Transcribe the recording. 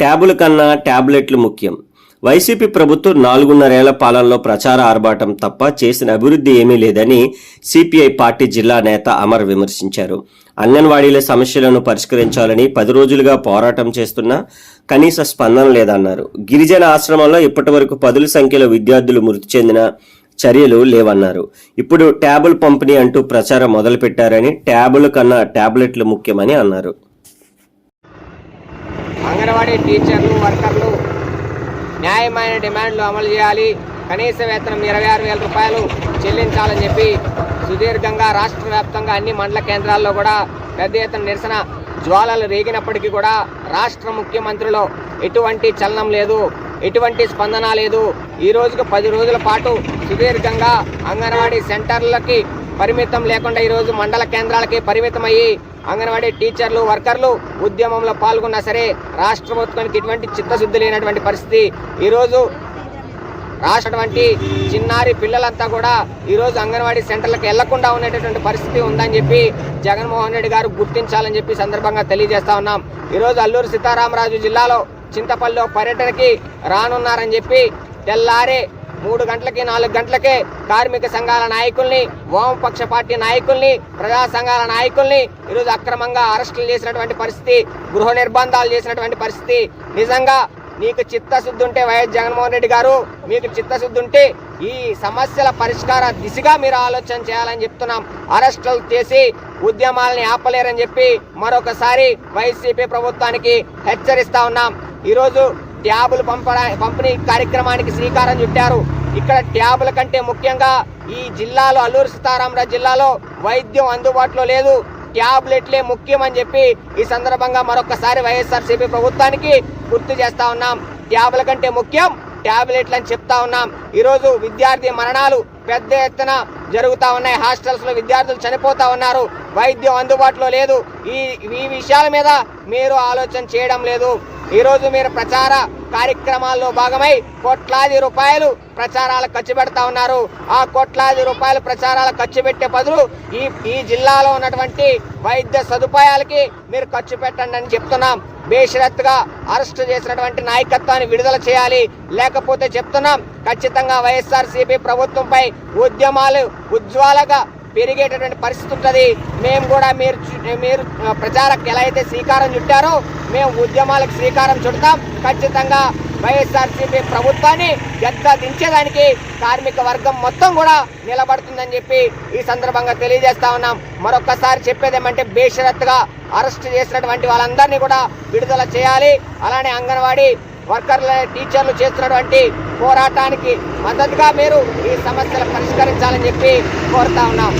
ట్యాబుల కన్నా ట్యాబ్లెట్లు ముఖ్యం. వైసీపీ ప్రభుత్వం నాలుగున్నరేళ్ళ పాలనలో ప్రచార ఆర్భాటం తప్ప చేసిన అభివృద్ధి ఏమీ లేదని సిపిఐ పార్టీ జిల్లా నేత అమర్ విమర్శించారు. అంగన్వాడీల సమస్యలను పరిష్కరించాలని పది రోజులుగా పోరాటం చేస్తున్నా కనీస స్పందన లేదన్నారు. గిరిజన ఆశ్రమంలో ఇప్పటి వరకు పదుల సంఖ్యలో విద్యార్థులు మృతి చెందిన చర్యలు లేవన్నారు. ఇప్పుడు ట్యాబుల్ పంపిణీ అంటూ ప్రచారం మొదలుపెట్టారని ట్యాబుల కన్నా ట్యాబ్లెట్లు ముఖ్యమని అన్నారు. అంగన్వాడీ టీచర్లు వర్కర్లు న్యాయమైన డిమాండ్లు అమలు చేయాలి. కనీస వేతనం ఇరవై ఆరు వేల రూపాయలు చెల్లించాలని చెప్పి సుదీర్ఘంగా రాష్ట్ర వ్యాప్తంగా అన్ని మండల కేంద్రాల్లో కూడా పెద్ద ఎత్తున నిరసన జ్వాలలు రేగినప్పటికీ కూడా రాష్ట్ర ముఖ్యమంత్రిలో ఎటువంటి చలనం లేదు ఎటువంటి స్పందన లేదు. ఈ రోజుకు పది రోజుల పాటు సుదీర్ఘంగా అంగన్వాడీ సెంటర్లకి పరిమితం లేకుండా ఈరోజు మండల కేంద్రాలకి పరిమితం అయ్యి అంగన్వాడీ టీచర్లు వర్కర్లు ఉద్యమంలో పాల్గొన్నా సరే రాష్ట్ర ప్రభుత్వానికి ఎటువంటి చిత్తశుద్ధి లేనటువంటి పరిస్థితి ఈరోజు రాసినటువంటి చిన్నారి పిల్లలంతా కూడా ఈరోజు అంగన్వాడీ సెంటర్లకు వెళ్ళకుండా ఉన్నటువంటి పరిస్థితి ఉందని చెప్పి జగన్మోహన్ రెడ్డి గారు గుర్తించాలని చెప్పి సందర్భంగా తెలియజేస్తా ఉన్నాం. ఈరోజు అల్లూరు సీతారామరాజు జిల్లాలో చింతపల్లిలో పర్యటనకి రానున్నారని చెప్పి తెల్లారే మూడు గంటలకి నాలుగు గంటలకే కార్మిక సంఘాల నాయకుల్ని వామపక్ష పార్టీ నాయకుల్ని ప్రజా సంఘాల నాయకుల్ని ఈరోజు అక్రమంగా అరెస్టులు చేసినటువంటి పరిస్థితి గృహ నిర్బంధాలు చేసినటువంటి పరిస్థితి. నిజంగా నీకు చిత్తశుద్ధి ఉంటే వైఎస్ జగన్మోహన్ రెడ్డి గారు మీకు చిత్తశుద్ధి ఉంటే ఈ సమస్యల పరిష్కార దిశగా మీరు ఆలోచన చేయాలని చెప్తున్నాం. అరెస్టులు చేసి ఉద్యమాలని ఆపలేరని చెప్పి మరొకసారి వైసీపీ ప్రభుత్వానికి హెచ్చరిస్తా ఉన్నాం. ఈరోజు ట్యాబులు పంపడా పంపిణీ కార్యక్రమానికి శ్రీకారం చుట్టారు. ఇక్కడ ట్యాబుల కంటే ముఖ్యంగా ఈ జిల్లాలో అల్లూరు సీతారామరాజు జిల్లాలో వైద్యం అందుబాటులో లేదు. ట్యాబ్లెట్లే ముఖ్యం అని చెప్పి ఈ సందర్భంగా మరొకసారి వైఎస్ఆర్సీపీ ప్రభుత్వానికి గుర్తు చేస్తా ఉన్నాం. ట్యాబ్ల కంటే ముఖ్యం ట్యాబ్లెట్లు అని చెప్తా ఉన్నాం. ఈరోజు విద్యార్థి మరణాలు పెద్ద ఎత్తున జరుగుతూ ఉన్నాయి. హాస్టల్స్లో విద్యార్థులు చనిపోతా ఉన్నారు. వైద్యం అందుబాటులో లేదు. ఈ ఈ విషయాల మీద మీరు ఆలోచన చేయడం లేదు. ఈరోజు మీరు ప్రచార కార్యక్రమాల్లో భాగమై కోట్లాది రూపాయలు ప్రచారాలు ఖర్చు పెడతా ఉన్నారు. ఆ కోట్లాది రూపాయలు ప్రచారాలు ఖర్చు పెట్టే బదులు ఈ ఈ జిల్లాలో ఉన్నటువంటి వైద్య సదుపాయాలకి మీరు ఖర్చు పెట్టండి అని చెప్తున్నాం. బేషరత్తుగా అరెస్టు చేసినటువంటి నాయకత్వాన్ని విడుదల చేయాలి. లేకపోతే చెప్తున్నాం ఖచ్చితంగా వైఎస్ఆర్ సిపి ప్రభుత్వంపై ఉద్యమాలు ఉజ్వాలగా పెరిగేటటువంటి పరిస్థితి ఉంటుంది. మేము కూడా మీరు మీరు ప్రచారకు ఎలా అయితే శ్రీకారం చుట్టారో మేము ఉద్యమాలకు శ్రీకారం చుడతాం. ఖచ్చితంగా వైఎస్ఆర్సీపీ ప్రభుత్వాన్ని గద్ద దించేదానికి కార్మిక వర్గం మొత్తం కూడా నిలబడుతుందని చెప్పి ఈ సందర్భంగా తెలియజేస్తా ఉన్నాం. మరొకసారి చెప్పేది ఏమంటే బేషరత్తుగా అరెస్ట్ చేసినటువంటి వాళ్ళందరినీ కూడా విడుదల చేయాలి. అలానే అంగన్వాడీ వర్కర్ల టీచర్లు చేస్తున్నటువంటి పోరాటానికి మద్దతుగా మీరు ఈ సమస్యలు పరిష్కరించాలని చెప్పి కోరుతా ఉన్నాం.